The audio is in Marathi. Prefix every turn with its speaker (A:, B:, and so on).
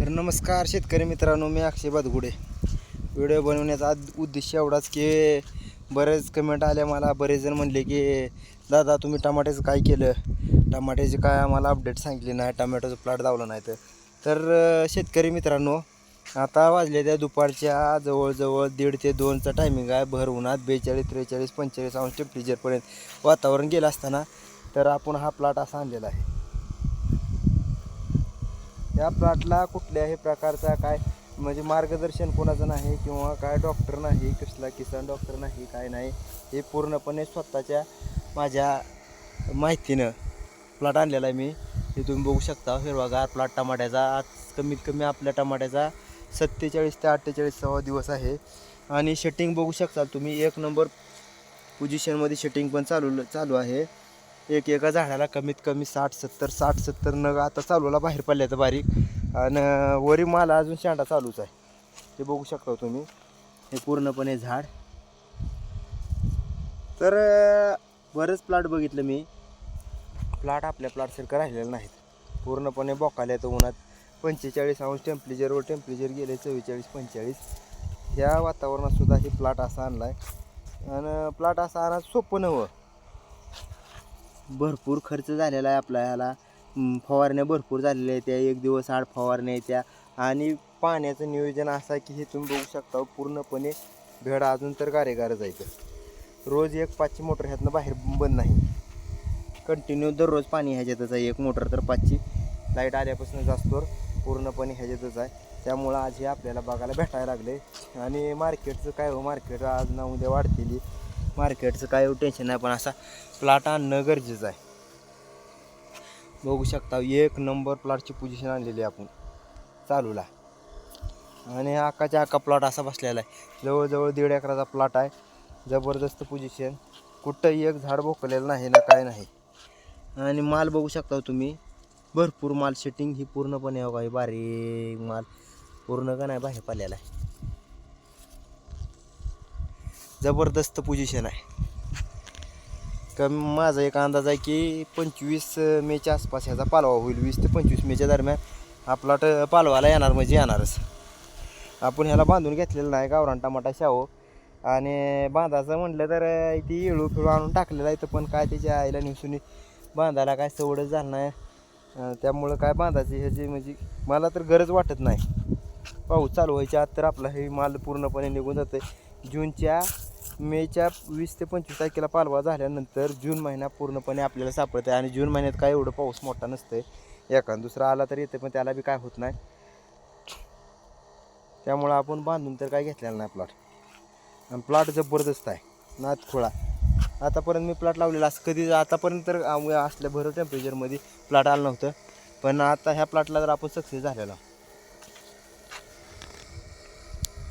A: तर नमस्कार शेतकरी मित्रांनो मी अक्षय बादगुडे. व्हिडिओ बनवण्याचा उद्देश एवढाच की बरेच कमेंट आले मला. बरेच जण म्हणले की दादा तुम्ही टमाट्याचं काय केलं? टमाट्याचे काय आम्हाला अपडेट सांगितले नाही? टमॅटोचं प्लॉट दावला नाही तर. तर शेतकरी मित्रांनो आता वाजले त्या दुपारच्या जवळजवळ दीड ते दोनचा टायमिंग आहे. भर उन्हात बेचाळीस त्रेचाळीस पंचेचाळीस अंश टेम्परेचरपर्यंत वातावरण गेलं असताना तर आपण हा प्लॉट असा आणलेला आहे. या प्लॉटला कुठल्याही प्रकारचा काय म्हणजे मार्गदर्शन कोणाचं नाही किंवा काय डॉक्टर नाही कसला किसान डॉक्टर नाही काय नाही हे पूर्णपणे स्वतःच्या माझ्या माहितीनं प्लॉट आणलेला आहे मी. हे तुम्ही बघू शकता हिरवागार प्लॉट टमाट्याचा. आज कमीत कमी आपल्या टमाट्याचा सत्तेचाळीस ते अठ्ठेचाळीसावा दिवस आहे. आणि शटिंग बघू शकता तुम्ही एक नंबर पोझिशनमध्ये शटिंग पण चालू चालू आहे. एक एका झाडाला कमीत कमी साठ सत्तर साठ सत्तर नग आता चालूला बाहेर पडल्याचं बारीक. आणि वरी मला अजून शेंडा चालूच आहे. ते बघू शकता तुम्ही. हे पूर्णपणे झाड. तर बरेच बरंच प्लॉट बघितलं मी. प्लॉट आपल्या प्लॉटसारखं राहिलेलं नाहीत. पूर्णपणे बोकाले येतं उन्हात. पंचेचाळीस अंश टेम्परेचरवर टेम्परेचर गेले चव्वेचाळीस पंचेचाळीस. ह्या वातावरणात सुद्धा हे प्लॉट असा आणला आहे आणि प्लॉट असा आणा सोपं नव्हं. भरपूर खर्च झालेला आहे आपला ह्याला. फवारण्या भरपूर झालेल्या आहेत त्या. एक दिवस आड फवारण्या येत्या आणि पाण्याचं नियोजन असं आहे की हे तुम्ही बघू शकता पूर्णपणे भेड अजून तर गारेगार जायचं रोज एक पाचची मोटर ह्यातनं बाहेर बंद नाही. कंटिन्यू दररोज पाणी ह्याच्यातच आहे. एक मोटर तर पाचची. लाइट आल्यापासून जास्तवर पूर्णपणे ह्याच्यातच आहे. त्यामुळं आज हे आपल्याला बघायला भेटायला लागले. आणि मार्केटचं काय हो मार्केट आज ना उद्या वाढतील. मार्केटचं काय टेन्शन नाही पण असा प्लॉट आणणं गरजेचं आहे. बघू शकता एक नंबर प्लॉटची पोझिशन आणलेली आहे आपण. चालूला. आणि आकाच्या आका प्लॉट असा बसलेला आहे. जवळजवळ दीड एकराचा प्लॉट आहे. जबरदस्त पोझिशन कुठंही एक झाड भोकलेलं नाही ना काय नाही. आणि माल बघू शकता हो तुम्ही. भरपूर माल शेटिंग ही पूर्णपणे हो काही बारीक माल. पूर्ण का नाही बाहेर पाल्याला आहे. जबरदस्त पोझिशन आहे. कमी माझा एक अंदाज आहे की पंचवीस मेच्या आसपास ह्याचा पालवा होईल. वीस ते पंचवीस मेच्या दरम्यान आपला पालवाला येणार म्हणजे येणारच. आपण ह्याला बांधून घेतलेलं नाही गावरान टमाटा शाहो. आणि बांधायचं म्हटलं तर ती येळू फिळू आणून टाकलेलं आहे तर पण काय त्याच्या आईला निवसून बांधायला काय सवडच झालं नाही. त्यामुळं काय बांधायची ह्याची म्हणजे मला तर गरज वाटत नाही. पाऊस चालू व्हायच्या आत तर आपला हे माल पूर्णपणे निघून जातं जूनच्या मेच्या वीस ते पंचवीस तारखेला पालवा झाल्यानंतर जून महिना पूर्णपणे आपल्याला सापडते आणि जून महिन्यात काय एवढं पाऊस मोठा नसते एखादा दुसरा आला तर येते पण त्याला बी काय होत नाही. त्यामुळं आपण बांधून तर काय घेतलेलं नाही प्लॉट आणि प्लॉट जबरदस्त आहे. नात खोळा. आतापर्यंत मी प्लॉट लावलेला असं कधी आतापर्यंत तर असल्या भर टेम्परेचरमध्ये प्लॉट आलं नव्हतं. पण आता ह्या प्लॉटला जर आपण सक्सेस झालेला.